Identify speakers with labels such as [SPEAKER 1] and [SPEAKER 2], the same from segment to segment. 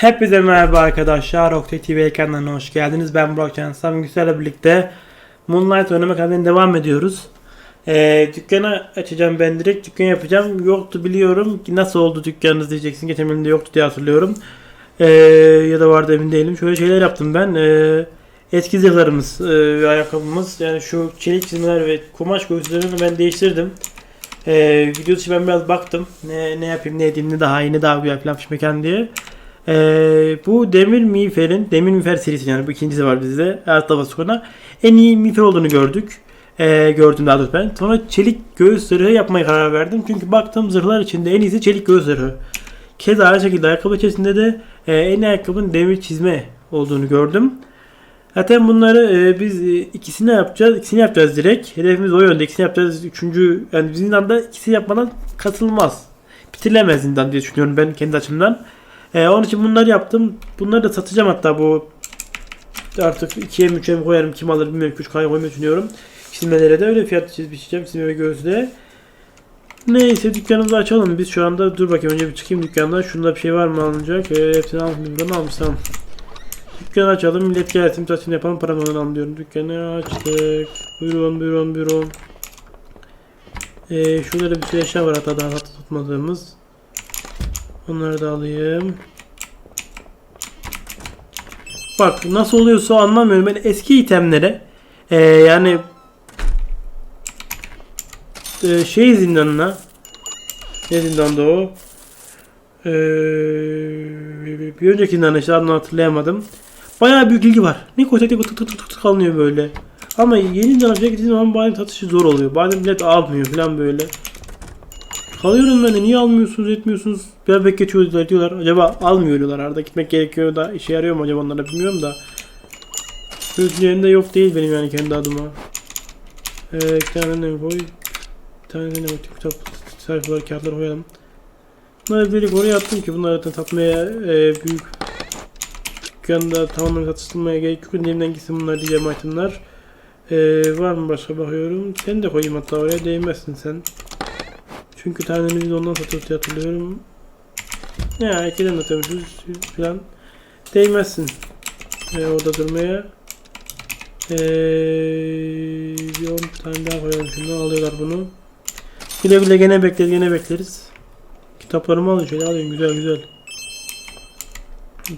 [SPEAKER 1] Hepinize merhaba arkadaşlar. Oktay TV ekranlarına hoş geldiniz. Ben Burak Can. Sami Güzel'le birlikte Moonlight oynama kanalına devam ediyoruz. Ee, dükkanı açacağım ben direkt. Dükkan yapacağım. Yoktu biliyorum. Nasıl oldu dükkanınız diyeceksin. Geçen bölümde yoktu diye hatırlıyorum. Ee, ya da vardı emin değilim. Şöyle şeyler yaptım ben. Ee, eski zırhlarımız e, ayakkabımız. Yani şu çelik çizmeler ve kumaş göğüslerini ben değiştirdim. Ee, video dışı ben biraz baktım. Ne, ne yapayım ne edeyim ne daha iyi ne daha güzel falan pişmeken diye. Ee, bu demir miğferin, demir miğfer serisi yani bu ikincisi var bizde. Ertuğrul sonra en iyi miğfer olduğunu gördük. Ee, gördüm daha doğrusu ben. Sonra çelik göğüs zırhı yapmaya karar verdim. Çünkü baktığım zırhlar içinde en iyisi çelik göğüs zırhı. Keza aynı şekilde ayakkabı içerisinde de e, en ayakkabının demir çizme olduğunu gördüm. Zaten bunları e, biz e, ikisini yapacağız. İkisini yapacağız direkt. Hedefimiz o yönde. İkisini yapacağız. Üçüncü yani zindanda ikisini yapmadan katılmaz. Bitirilemez zindan diye düşünüyorum ben kendi açımdan. Ee, onun için bunları yaptım. Bunları da satacağım hatta bu artık 2'ye mi 3'e mi koyarım kim alır bilmiyorum. 3 kaya koymayı düşünüyorum. Çizmelere de öyle fiyat çizip biçeceğim. Çizme ve göğüsle. Neyse dükkanımızı açalım. Biz şu anda dur bakayım önce bir çıkayım dükkandan. Şunda bir şey var mı alınacak? Ee, hepsini almışım. Buradan almışsam. Dükkanı açalım. Millet gelsin. Saçını yapalım. Paramı alın diyorum. Dükkanı açtık. Buyurun buyurun buyurun. Ee, şurada da bir sürü eşya var hatta daha hatta tutmadığımız. Onları da alayım. Bak nasıl oluyorsa anlamıyorum. Ben eski itemlere ee, yani ee, şey zindanına ne zindanda o? Ee, bir önceki zindanda işte adını hatırlayamadım. Bayağı büyük ilgi var. Ne koysak tık tık tık tık tık kalmıyor böyle. Ama yeni zindana gittiğim zaman bazen satışı zor oluyor. Bazen millet almıyor falan böyle. Kalıyorum ben de niye almıyorsunuz etmiyorsunuz? Bir bekletiyorlar diyorlar. Acaba almıyor diyorlar arada gitmek gerekiyor da işe yarıyor mu acaba onlara bilmiyorum da. Gözlerinde yok değil benim yani kendi adıma. Ee, iki tane ne koy? Bir tane ne koy? Kitap sayfaları kağıtları koyalım. Bunları bir oraya attım ki bunları zaten satmaya e, büyük dükkanda tamamen satıştırmaya gerek yok. Elimden gitsin bunlar diyeceğim itemler. Ee, var mı başka bakıyorum. Sen de koyayım hatta oraya değmezsin sen. Çünkü tanemizi ondan satıyoruz diye hatırlıyorum. Ya ikiden de satıyormuşuz falan. Değmezsin. Ee, orada durmaya. Ee, bir 10 tane daha koyalım şundan alıyorlar bunu. Güle güle gene bekleriz gene bekleriz. Kitaplarımı alın şöyle alayım güzel güzel.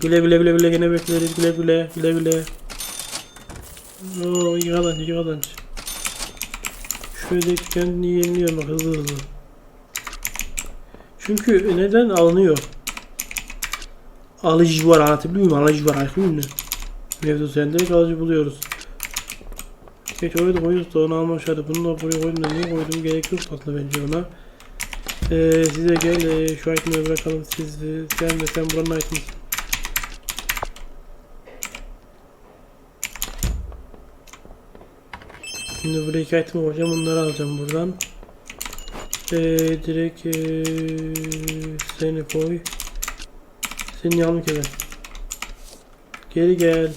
[SPEAKER 1] Güle güle güle güle gene bekleriz güle güle güle güle. Oo iyi kazanç iyi kazanç. Şöyle kendini yeniliyorum hızlı hızlı. Çünkü neden alınıyor? Alıcı var anlatabiliyor muyum? Alıcı var aykırı ünlü. Mevzu sende alıcı buluyoruz. Geç oraya da koyuyoruz da onu almışlardı. Bunu da buraya koydum da niye koydum gerek yok aslında bence ona. Ee, size gel ee, şu itemleri bırakalım siz ee, sen ve sen buranın item'ısın. Şimdi buraya iki item alacağım onları alacağım buradan. Ee, direkt ee, seni koy. Seni yalnız eve. Geri gel.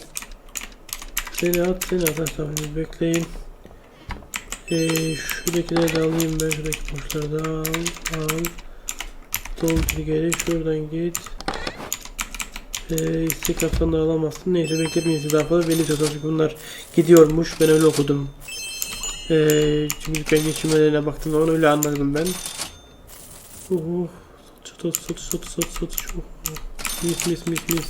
[SPEAKER 1] Seni at seni at at. bekleyin. Ee, şuradakileri de alayım ben şuradaki boşları da al al. Doldur geri şuradan git. Ee, istek da alamazsın. Neyse bekletmeyin daha fazla belli çünkü bunlar gidiyormuş ben öyle okudum. Ee, dükkan geçirmelerine baktım zaman öyle anladım ben. Uh, satış satış satış satış satış satış. Uh, mis mis mis mis.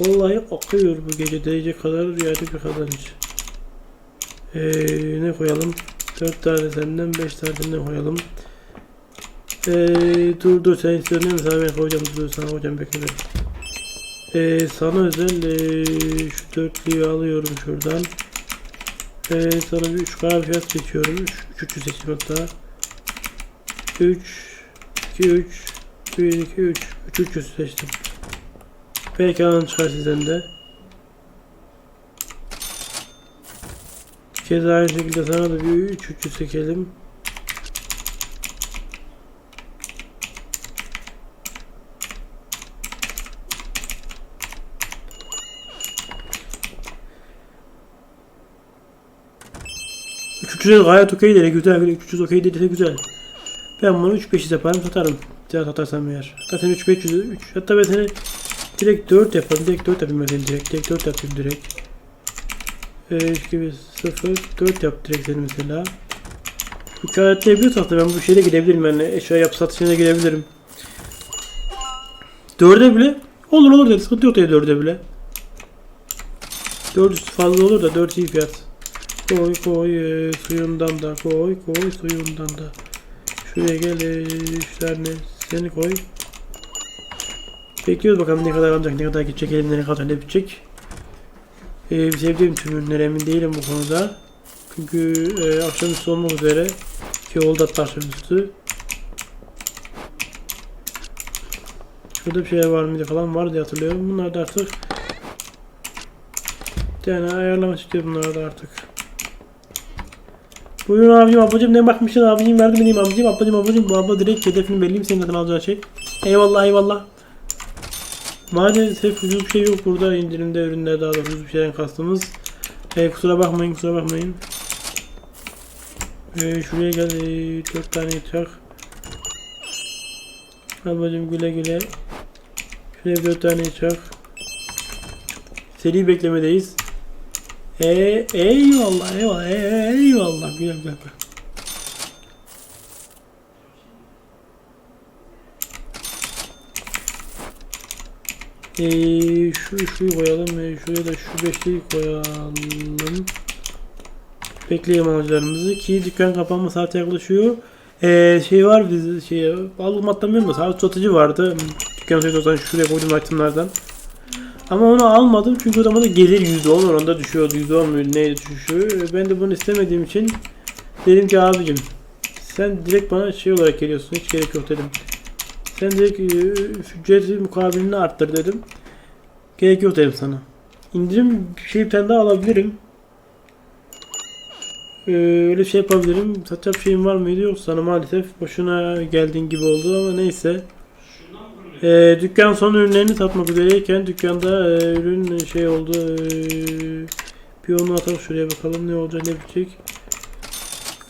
[SPEAKER 1] Vallahi akıyor bu gece derece kadar yani bir kazanç. Ee, ne koyalım? 4 tane senden 5 tane senden koyalım. Ee, dur dur sen istiyorsun değil? Sana ben koyacağım dur sana koyacağım bekle. Ee, sana özel ee, şu dörtlüyü alıyorum şuradan. Ee, sana bir 3 kadar fiyat seçiyorum. 3 3 3 seçeyim hatta. 3 2 3 1 2 3 3 300 seçtim. Belki alan çıkar sizden de. Keza aynı şekilde sana da bir 3 300 çekelim. 300 gayet okey dedi güzel 300 okey dedi güzel. Ben bunu 3 500 yaparım satarım. Ya satarsam eğer. Hatta sen 3 500 3 hatta ben seni Direkt 4 yapalım. Direkt 4 yapayım ben direkt. Direkt 4 yapayım direkt. Ee, 3 gibi 0 4 yap direkt seni mesela. Bu işaretleyebiliyorsak da ben bu şeyle gidebilirim yani eşya yap satışına gidebilirim. 4'e bile olur olur dedi sıkıntı yok dedi 4'e bile. 4 üstü fazla olur da 4 iyi fiyat. Koy koy e, suyundan da koy koy suyundan da. Şuraya gel e, tane seni koy. Bekliyoruz bakalım ne kadar alacak, ne kadar gidecek, elimde ne kadar ne bitecek. Ee, sevdiğim tüm ürünlere emin değilim bu konuda. Çünkü e, akşamüstü olmak üzere ki oldu hatta akşamüstü. Şurada bir şeyler var mıydı falan var diye hatırlıyorum. Bunlar da artık yani ayarlama istiyor bunlar da artık. Buyurun abicim ablacım ne bakmışsın abicim verdim benim abicim ablacım ablacım bu abla direkt hedefini belliyim senin adına alacağın şey. Eyvallah eyvallah. Maalesef ucuz bir şey yok burada indirimde ürünler daha da ucuz bir şeyden kastımız. E, kusura bakmayın kusura bakmayın. E, şuraya gel e, 4 tane çak. Ablacım güle güle. Şuraya 4 tane çak. Seri beklemedeyiz. E, eyvallah eyvallah eyvallah güle güle. güle. Ee, şu şuyu koyalım. Ee, şuraya da şu beşliği koyalım. Bekleyelim alacaklarımızı ki dükkan kapanma saati yaklaşıyor. Ee, şey var biz şey alım atlamıyorum da saat satıcı vardı. Dükkan sayısı şuraya koydum itemlerden. Ama onu almadım çünkü o zaman da gelir %10 oranında düşüyordu. %10 mu neydi düşüşü. Ben de bunu istemediğim için dedim ki abicim sen direkt bana şey olarak geliyorsun. Hiç gerek yok dedim. Sen direkt e, ücreti mukabilini arttır dedim. Gerek yok dedim sana. İndirim şey bir tane daha alabilirim. Ee, öyle şey yapabilirim. Satacak şeyim var mıydı yok sana maalesef. Boşuna geldiğin gibi oldu ama neyse. Ee, dükkan son ürünlerini satmak üzereyken dükkanda e, ürün şey oldu. E, bir onu atalım şuraya bakalım ne olacak ne bitecek.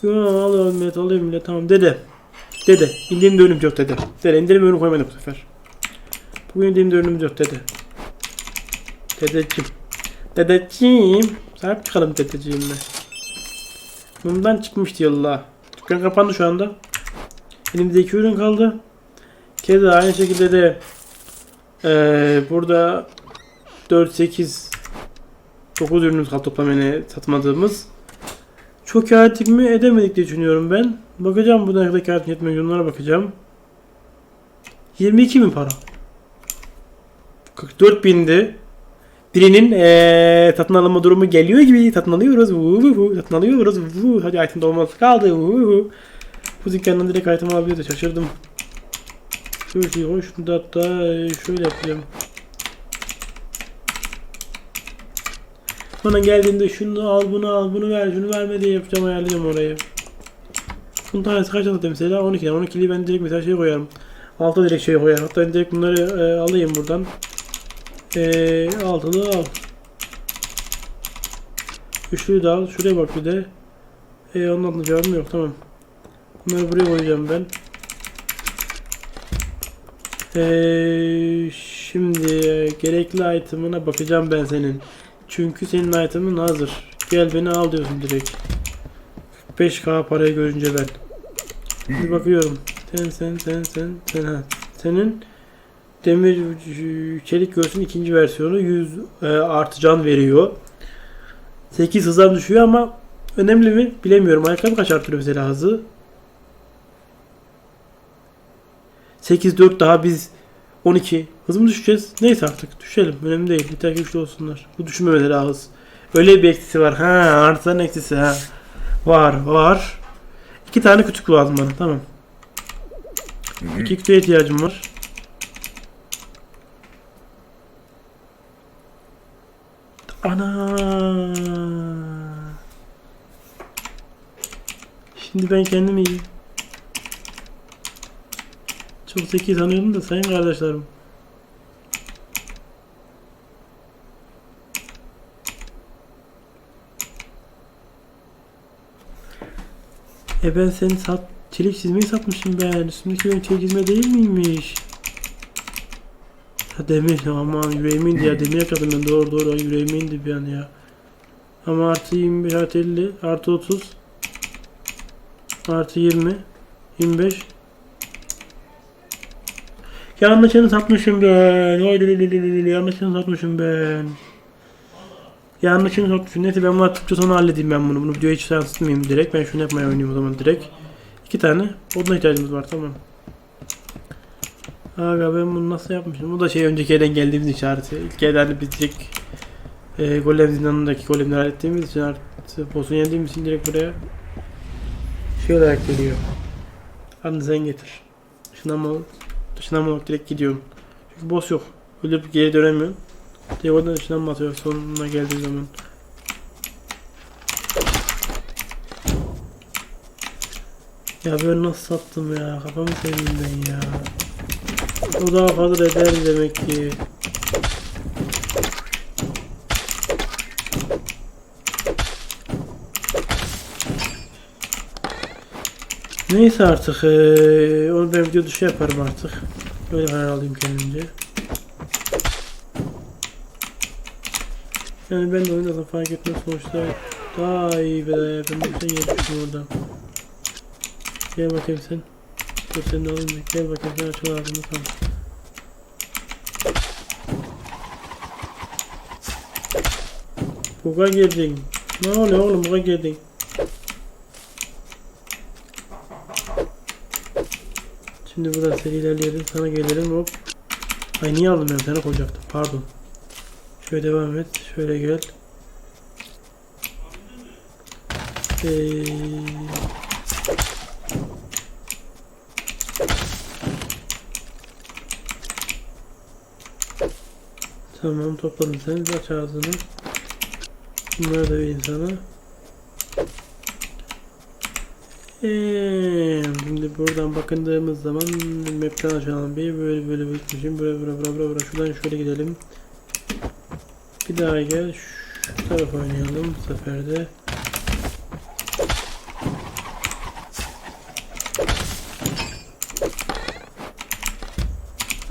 [SPEAKER 1] Alıyorum millet alıyorum millet tamam dede. Dede indirimde ürün yok dede. Dede indirim ürün koymadım bu sefer. Bugün indirimde ürünümüz yok dede. Dedeciğim. Dedeciğim. Sahip çıkalım dedeciğimle. Bundan çıkmıştı yallah. Dükkan kapandı şu anda. Elimizde iki ürün kaldı. Keza aynı şekilde de eee, burada 4, 8, 9 ürünümüz kaldı toplam yani satmadığımız. Çok ettik mi edemedik diye düşünüyorum ben. Bakacağım bu ne kadar kâr etmiyor onlara bakacağım. 22 bin para. 44 bindi. Birinin eee satın alma durumu geliyor gibi satın alıyoruz. Vuu, satın alıyoruz. Vuu, hadi item dolması kaldı. Vuu. Bu dükkandan direkt item alabiliyordu. Şaşırdım. Şey koy. Şunu da hatta eee, şöyle yapacağım. Bana geldiğinde şunu al bunu al bunu ver şunu verme diye yapacağım ayarlayacağım orayı. Bunun tanesi kaç aldı mesela 12 yani 12'liyi ben direkt mesela şey koyarım. Alta direkt şey koyarım. Hatta direkt bunları e, alayım buradan. E, altılı al. Üçlüyü de al. Şuraya bak bir de. E, ondan da cevabım yok tamam. Bunları buraya koyacağım ben. E, şimdi gerekli item'ına bakacağım ben senin. Çünkü senin item'ın hazır. Gel beni al diyorsun direkt. 5k parayı görünce ben. Bir bakıyorum. Sen sen sen sen sen ha. Senin demir çelik göğsün ikinci versiyonu 100 e, artı can veriyor. 8 hızdan düşüyor ama önemli mi bilemiyorum. Ayakkabı kaç artırıyor mesela hızı? 8 4 daha biz 12. Hız mı düşeceğiz? Neyse artık düşelim. Önemli değil. Yeter ki güçlü olsunlar. Bu düşmemeleri hız. Öyle bir eksisi var. Ha artıların eksisi ha. Var var. İki tane küçük lazım bana. Tamam. İki kutuya ihtiyacım var. Ana. Şimdi ben kendimi iyi. Çok zeki sanıyordum da sayın kardeşlerim. E ben seni sat çelik çizmeyi satmışım ben. Üstümdeki benim çelik çizme değil miymiş? Ha, demir aman yüreğime indi ya demir yapacaktım ben doğru doğru yüreğime indi bir an ya. Ama artı 25 artı 50 artı 30 artı 20 25 Yanlışını satmışım ben. Oy yanlışını satmışım ben. Yanlışını satmışım. Neyse ben bunu attıkça sonra halledeyim ben bunu. Bunu videoya hiç yansıtmayayım direkt. Ben şunu yapmaya oynayayım o zaman direkt. İki tane. Oduna ihtiyacımız var tamam. Aga ben bunu nasıl yapmışım? Bu da şey önceki yerden geldiğimiz işareti. İlk yerden biz direkt e, golem zindanındaki golemleri hallettiğimiz için artık boss'u yendiğimiz için direkt buraya şey olarak geliyor. Hadi sen getir. Işınlanma, ışınlanma olarak direkt gidiyorum. Çünkü boss yok. Ölüp geri dönemiyorum. Direkt oradan ışınlanma atıyor sonuna geldiği zaman. Ya ben nasıl sattım ya? Kafamı seveyim ben ya. O daha fazla eder demek ki. Neyse artık eee onu ben video dışı yaparım artık. Böyle karar alayım kendimce. Yani ben de oynasam fark etmez sonuçta daha iyi bir daha yapayım. Sen yetişsin oradan. Gel bakayım sen. Dur sen de alayım. Gel bakayım sen açıl ağzını tamam. Buga girdin. Ne oluyor oğlum buga girdin. Şimdi buradan seri ilerleyelim. Sana gelelim hop. Ay niye aldım ben sana koyacaktım. Pardon. Şöyle devam et. Şöyle gel. Ee, Tamam topladım sen. Aç ağzını. Bunları da vereyim sana. Ee, şimdi buradan bakındığımız zaman map'ten açalım bir böyle böyle bitmişim. Böyle böyle böyle böyle şuradan şöyle gidelim. Bir daha gel. Şu tarafa oynayalım bu sefer de.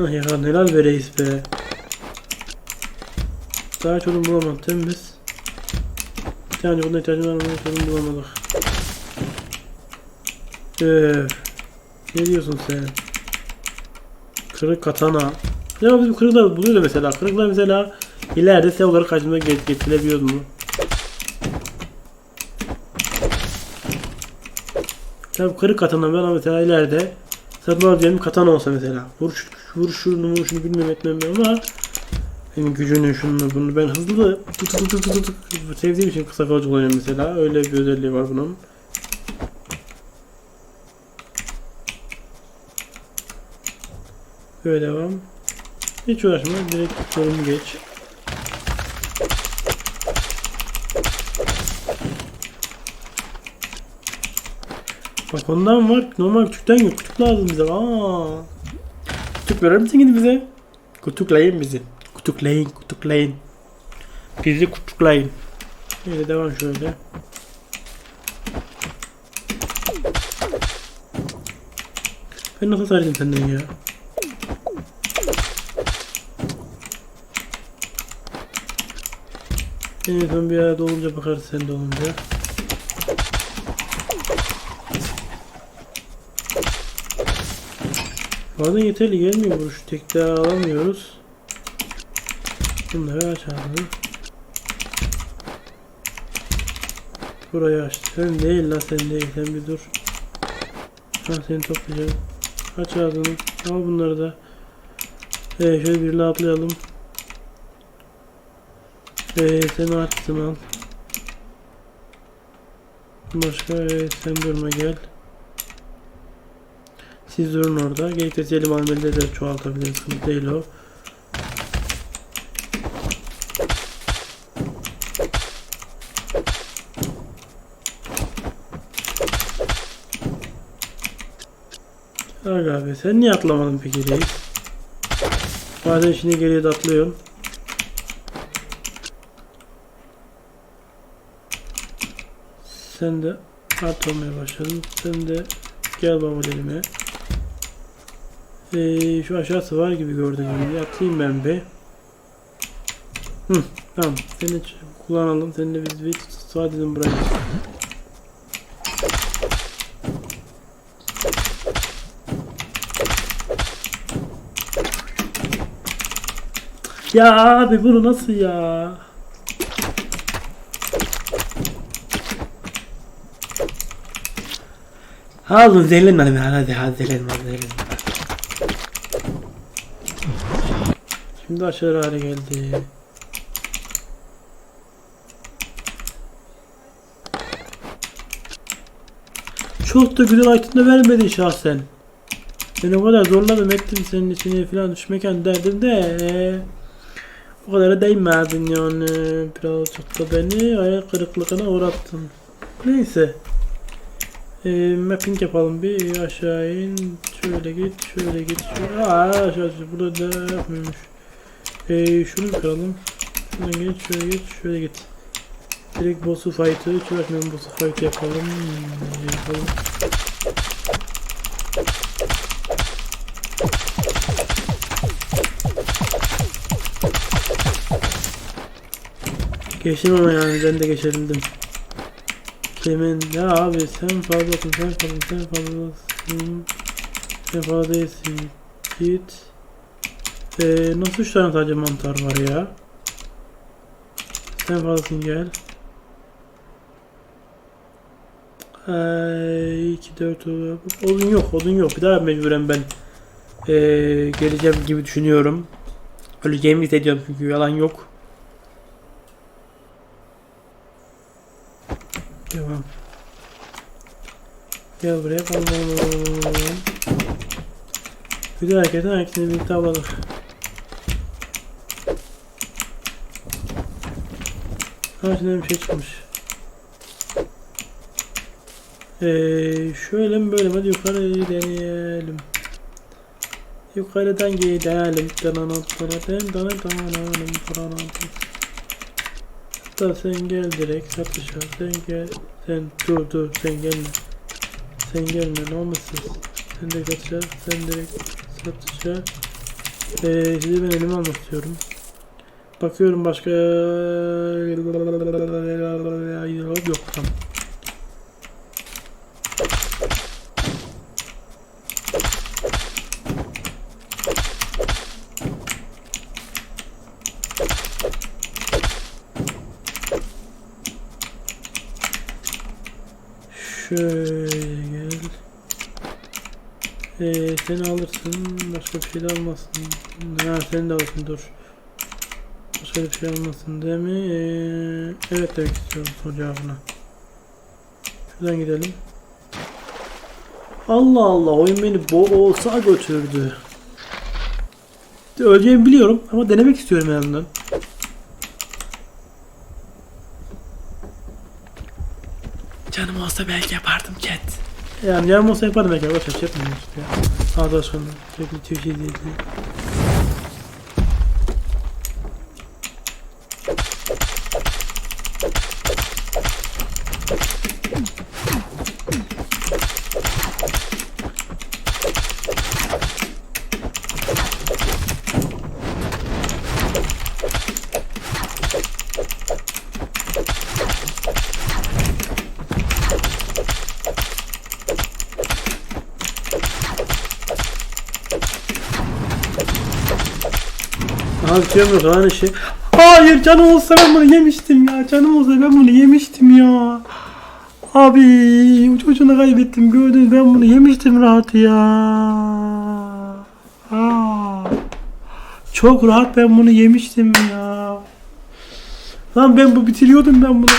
[SPEAKER 1] Ah ya neler vereyiz be. Daha çözüm bulamadık değil mi biz? Bir tane buna ihtiyacım var ama çözüm bulamadık Öf. Ne diyorsun sen? Kırık katana. Ya bizim kırıklar buluyor da mesela. Kırıklar mesela ileride sev olarak karşımıza get getirebiliyor mu? Tabi kırık katana ben mesela ileride satın alacağım bir katana olsa mesela. Vuruş, vuruş şunu vuruşunu bilmem etmem ama benim gücünü şunu bunu ben hızlı tut tut tut tut tut sevdiğim için kısa kalıcı kullanıyorum mesela. Öyle bir özelliği var bunun. Böyle devam. Hiç uğraşma. Direkt sorumu geç. Bak ondan var. Normal küçükten yok. Küçük lazım bize. Aa. Küçük verir misin bize? Kutuklayın bizi. Kutuklayın, kutuklayın. Bizi kutuklayın. Şöyle devam şöyle. Ben nasıl sarayım senden ya? En son bir arada olunca bakarız sen de olunca. Bazen yeterli gelmiyor vuruş. Tek daha alamıyoruz. Bunları açalım. Burayı aç. Sen değil la sen değil. Sen bir dur. Ha seni toplayacağım. Aç ağzını. Al bunları da. Evet şöyle bir atlayalım. Sen attın al. Başka sen durma gel. Siz durun orada. Gerekirse elim almeli de çoğaltabiliriz. Sıkıntı değil o. Aga abi sen niye atlamadın peki reis? Bazen şimdi geriye de atlıyorum. Sen de at olmaya başladın. Sen de gel baba elime. Ee, şu aşağısı var gibi gördüğünüz gibi. Atayım ben bir. Hı, tamam. Seni kullanalım. Seni de biz bir sadece buraya. Ya abi bunu nasıl ya? Hadi zelim hadi hadi hadi hadi zelim. Şimdi aşağı hale geldi. Çok da güzel item de vermedi şahsen. Ben o kadar zorladım ettim senin içine falan düşmeken derdim de o kadar değmedin yani birazcık da beni ayak kırıklığına uğrattın. Neyse. E, mapping yapalım bir aşağı in şöyle git şöyle git şöyle Aa, aşağı burada da yapmıyormuş. E, şunu kıralım. Şuna git şöyle git şöyle git. Direkt boss'u fight'ı uğraşmayalım boss'u fight yapalım. Yapalım. Geçtim ama yani ben de geçebildim. Kimin? Ya abi sen fazlasın, sen fazlasın, sen fazlasın. Sen fazla değilsin. Git. Ee, nasıl üç tane sadece mantar var ya? Sen fazlasın gel. Ee, 2, 4, odun yok, odun yok. Bir daha mecburen ben ee, geleceğim gibi düşünüyorum. Öleceğimi hissediyorum çünkü yalan yok. Devam. Gel buraya bakalım. Bir de hareketin hareketini birlikte. Ha şimdi bir şey çıkmış. Ee, şöyle mi böyle mi? Hadi yukarı deneyelim. Yukarıdan gidelim. Dananam, dananam, dananam, dananam. Hatta sen gel direkt satışa. Sen gel. Sen dur dur sen gelme. Sen gelme ne olmasın. Sen de satışa. Sen direkt satışa. Ee, şimdi ben elime almak istiyorum. Bakıyorum başka yok tamam. Şöyle gel. Ee, seni alırsın. Başka bir şey de almasın. Ha seni de alırsın dur. Başka bir şey almasın değil mi? Ee, evet demek istiyorum soru cevabına. Şuradan gidelim. Allah Allah oyun beni boğulsa götürdü. Öleceğimi biliyorum ama denemek istiyorum en. Canım olsa belki. Yani canım olsa yapardım belki. Ver şey yapmıyorum işte ya. Ağzı sonra. Sürekli Twitch izleyici. Aha yok lan işi. Hayır canım olsa ben bunu yemiştim ya. Canım olsa ben bunu yemiştim ya. Abi ucuna kaybettim gördünüz ben bunu yemiştim rahat ya. Aa, çok rahat ben bunu yemiştim ya. Lan ben bu bitiriyordum ben bunu.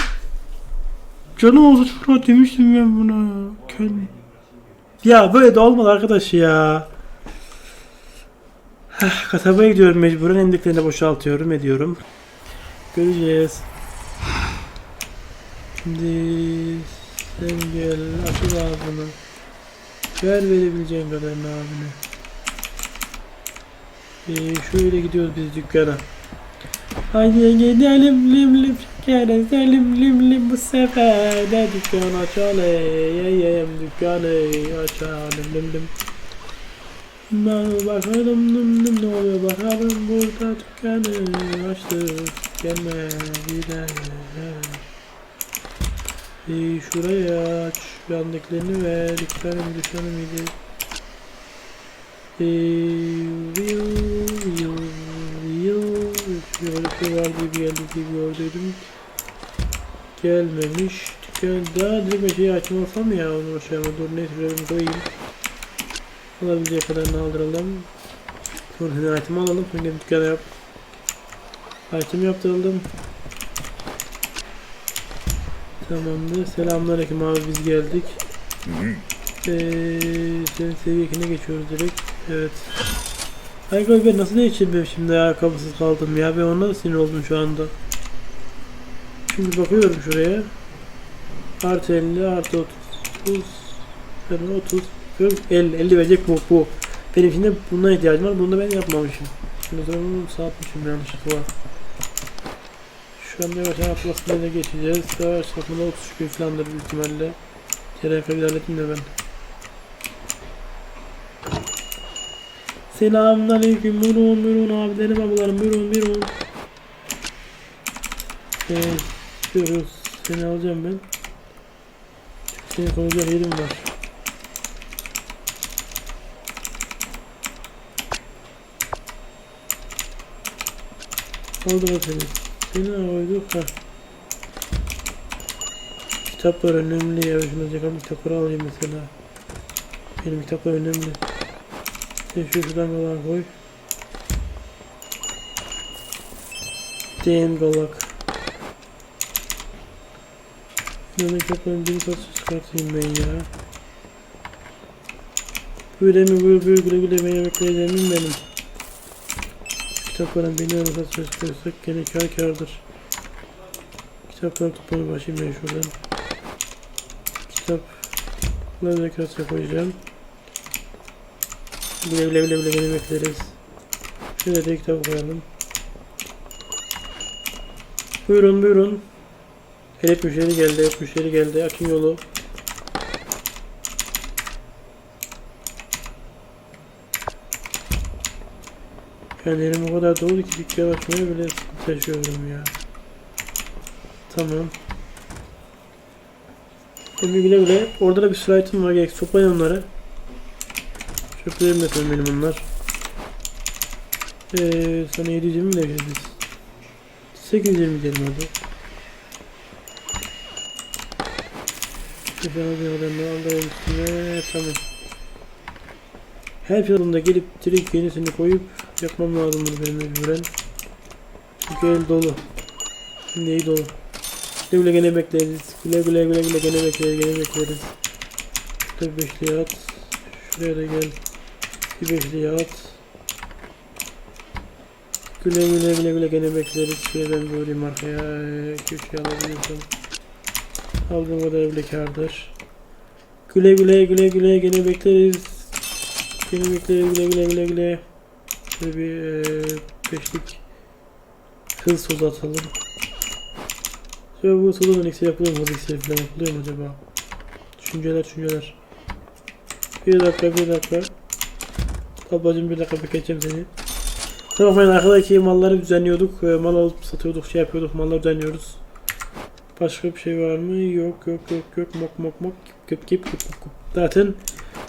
[SPEAKER 1] Canım olsa çok rahat yemiştim ben bunu. Kön- Ya böyle de olmadı arkadaş ya. Kasabaya gidiyorum mecburen. Emdiklerini boşaltıyorum, ediyorum. Göreceğiz. Şimdi sen gel, açıl ağzını. Ver verebileceğin kadarını abine. Ee, şöyle gidiyoruz biz dükkana. Hadi gidelim lim lim şekere lim lim bu sefer de dükkan açalım. Yeyem dükkanı açalım lim lim. Ben bakalım dım dım ne oluyor bakalım burada dükkanı açtık gelme gider. Bir şuraya aç yandıklarını ver dükkanım dükkanım idi. Yıl yıl yıl şey var gibi geldi gibi gördüydüm. Gelmemiş. Dükkan daha direkt bir şey açmasam ya onu başlayalım. Dur ne koyayım. Alabileceği kadarını aldıralım. Hadi item alalım. Sonra dükkana yap. Item yaptıralım. Tamamdır. Selamünaleyküm abi biz geldik. Ee, senin seviye 2'ne geçiyoruz direkt. Evet. Ay ben nasıl değiştirmem şimdi ayakkabısız kaldım ya. Ben ona da sinir oldum şu anda. Şimdi bakıyorum şuraya. Artı 50 artı 30. 30. Yani 30. 40, 50. 50 verecek bu. bu. Benim şimdi bundan ihtiyacım var. Bunu da ben yapmamışım. O zaman bunu satmışım yanlışlıkla. Şu an yavaş atlasına da geçeceğiz. Yavaş satımda 30 gün falandır büyük ihtimalle. Bir hallettim de ben. Selamünaleyküm. Buyurun buyurun abilerim ablalarım. Buyurun buyurun. Ee, diyoruz. Seni alacağım ben. Çünkü seni konuşacak yerim var. Oldu seni? Seni koyduk ha. Kitaplar önemli ya. Şunu bakalım kitapları alayım mesela. Benim kitaplar önemli. Sen şu şuradan kadar koy. Damn galak. Şuradan kitapların bir parça çıkartayım ben ya. Böyle mi böyle böyle güle güle beni bekleyeceğim benim. Kitapların beni arasına çıkarsak gene kar kardır. Kitapları toplamaya başlayayım ben şuradan. Kitapları kasaya koyacağım. Bile bile bile bile bile bekleriz. Şöyle de kitap koyalım. Buyurun buyurun. Hep müşteri geldi, hep müşteri geldi. Açın yolu. Yani elim o kadar dolu ki dükkan açmaya bile sıkıntı yaşıyorum ya. Tamam. Şimdi güle güle. Orada da bir item var. Gerek toplayın onları. Çöplerim de benim onlar. Ee, sana 720 mi vereceğiz biz? 820 diyelim hadi. Bir adamı alalım üstüne. Tamam. Her planında gelip direkt yenisini koyup yapmam lazımdır benim mecburen. Çünkü el dolu. Şimdi iyi dolu. Güle güle gene bekleriz. Güle güle güle güle gene bekleriz. Gene bekleriz. Şurada bir beşliğe at. Şuraya da gel. Bir beşliğe at. Güle güle güle güle gene bekleriz. Şuraya ben bir vurayım arkaya. 2-3 şey alabiliyorsam. Aldığım kadar bile kârdır. Güle güle güle güle gene bekleriz. Gene bekleriz güle güle güle güle. Şöyle bir e, beşlik hız soda atalım. Şöyle bu sodadan iksir yapılıyor mu? İksir falan yapılıyor mu acaba? Düşünceler düşünceler. Bir dakika bir dakika. Ablacım bir dakika bekleyeceğim seni. Tamam ben arkadaki malları düzenliyorduk. E, Mal alıp satıyorduk şey yapıyorduk malları düzenliyoruz. Başka bir şey var mı? Yok yok yok yok mok mok mok kıp kıp kıp kıp kıp. Zaten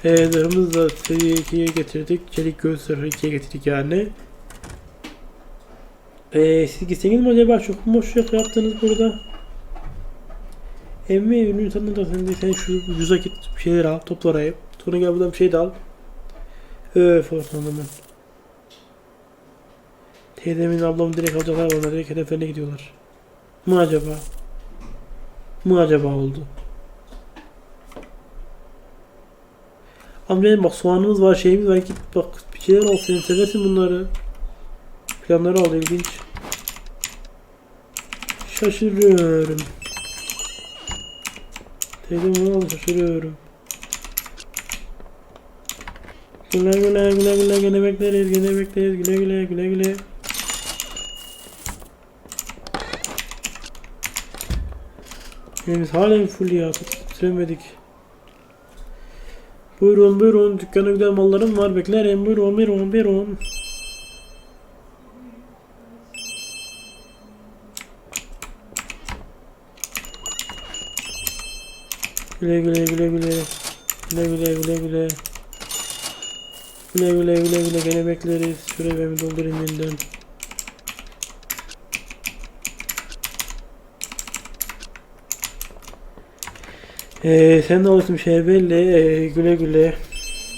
[SPEAKER 1] e, zırhımızı da seviye 2'ye getirdik. Çelik göğüs zırhı 2'ye getirdik yani. E, siz gitseniz mi acaba çok boş yaptınız burada? Emmi ünlü tanıdın sen de sen şu yüze git bir şeyler al topla oraya. Sonra gel buradan bir şey de al. Öf ortamda ben. Teyzemin ablamı direkt alacaklar onlar direkt hedeflerine gidiyorlar. Mı acaba? Mı acaba oldu? Amcacım bak soğanımız var şeyimiz var git bak bir şeyler al sen seversin bunları. Planları al ilginç. Şaşırıyorum. Bunu aldı şaşırıyorum. Güle güle güle güle gene bekleriz gene bekleriz güle güle güle güle. Biz halen full ya bitiremedik. Buyurun buyurun dükkana güzel mallarım var beklerim buyurun buyurun buyurun. Güle güle güle güle. Güle güle güle güle. Güle güle güle güle gene bekleriz. Şuraya ben doldurayım yeniden. Ee, sen de alırsın bir şey belli. Ee, güle güle.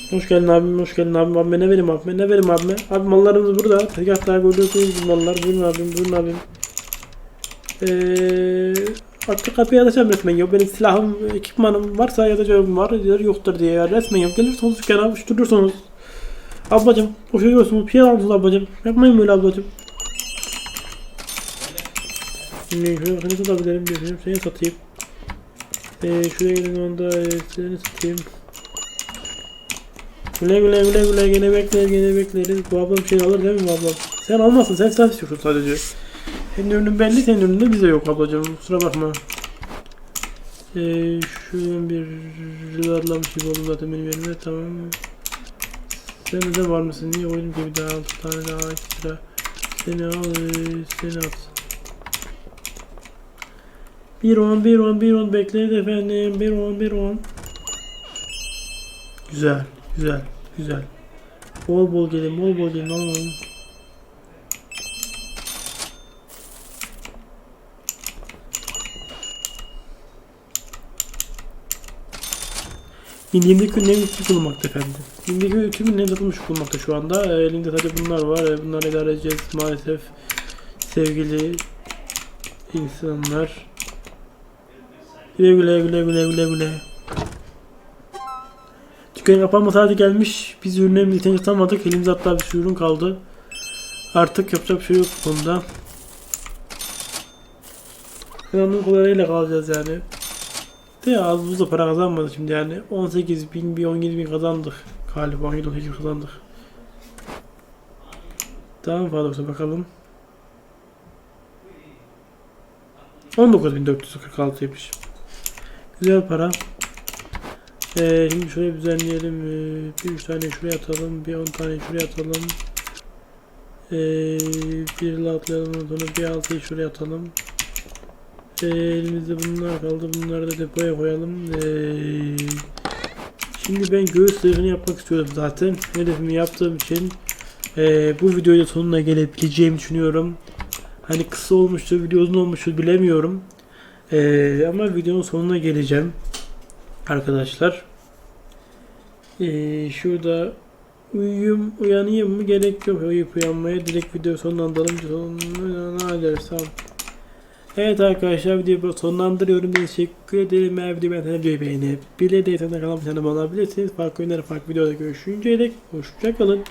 [SPEAKER 1] Hoş geldin abim, hoş geldin abim. Abime ne vereyim abime, ne vereyim abime? Abi mallarımız burada. Tezgahlar görüyorsunuz bu mallar. Buyurun abim, buyurun abim. Ee, arka kapıya yazacağım resmen ya. Benim silahım, ekipmanım varsa yazacağım var, ya da yoktur diye ya. Resmen ya. Gelirsiniz dükkana, uçturursunuz. Ablacım, boşuyorsunuz. Şey almışsınız ablacım. Yapmayın böyle ablacım. Şimdi şöyle seni satabilirim diyorum. Seni satayım. Ee, şuraya gelin onda e, seni satayım. Güle güle güle güle gene bekler gene bekleriz. Bu ablam şey alır değil mi bu ablam? Sen almazsın sen silah istiyorsun sadece. Senin ürünün belli senin ürününde bize yok ablacığım kusura bakma. Ee, şuradan bir rıdalamış gibi oldu zaten benim elimde tamam. Sen de var mısın? Niye koydum ki bir daha 6 tane daha ekstra. Seni al, e, seni at. Bir on, bir on, bir on bekleriz efendim. Bir on, bir on. Güzel, güzel, güzel. Bol bol gelin, bol bol gelin. Alalım. İndiğimdeki ürünlerin satılmış bulunmakta efendim. İndiğimdeki tüm ürünlerin satılmış bulunmakta şu anda. Ee, Elimde sadece bunlar var. Ee, Bunları idare edeceğiz maalesef. Sevgili insanlar. Güle güle güle güle güle güle. Dükkanın kapanma saati gelmiş. Biz ürünlerimizi yeterince satamadık. Elimizde hatta bir sürü ürün kaldı. Artık yapacak bir şey yok bu konuda. Kanalın kadarıyla kalacağız yani. De az buz da para kazanmadı şimdi yani. 18 bin, bir 17 bin kazandık. Galiba 17 18 kazandık. Daha mı fazla bakalım. 19.446'ymış. Güzel para. Ee, şimdi şuraya düzenleyelim. Ee, bir üç tane şuraya atalım. Bir on tane şuraya atalım. Ee, bir ile atlayalım. Sonra bir altıyı şuraya atalım. Ee, elimizde bunlar kaldı. Bunları da depoya koyalım. Ee, şimdi ben göğüs zırhını yapmak istiyorum zaten. Hedefimi yaptığım için ee, bu videoda sonuna gelebileceğimi düşünüyorum. Hani kısa olmuştur, video uzun olmuştur bilemiyorum. Ee, ama videonun sonuna geleceğim. Arkadaşlar. Ee, şurada uyuyum, uyanayım mı? Gerek yok. Uyuyup uyanmaya direkt video sonlandıralım. Sonuna edersem. Evet arkadaşlar videoyu sonlandırıyorum. Teşekkür ederim. Eğer videoyu beğendiyseniz videoyu beğenip bile değilseniz kanalıma abone olabilirsiniz. Farklı oyunları farklı videoda görüşünceye dek hoşçakalın.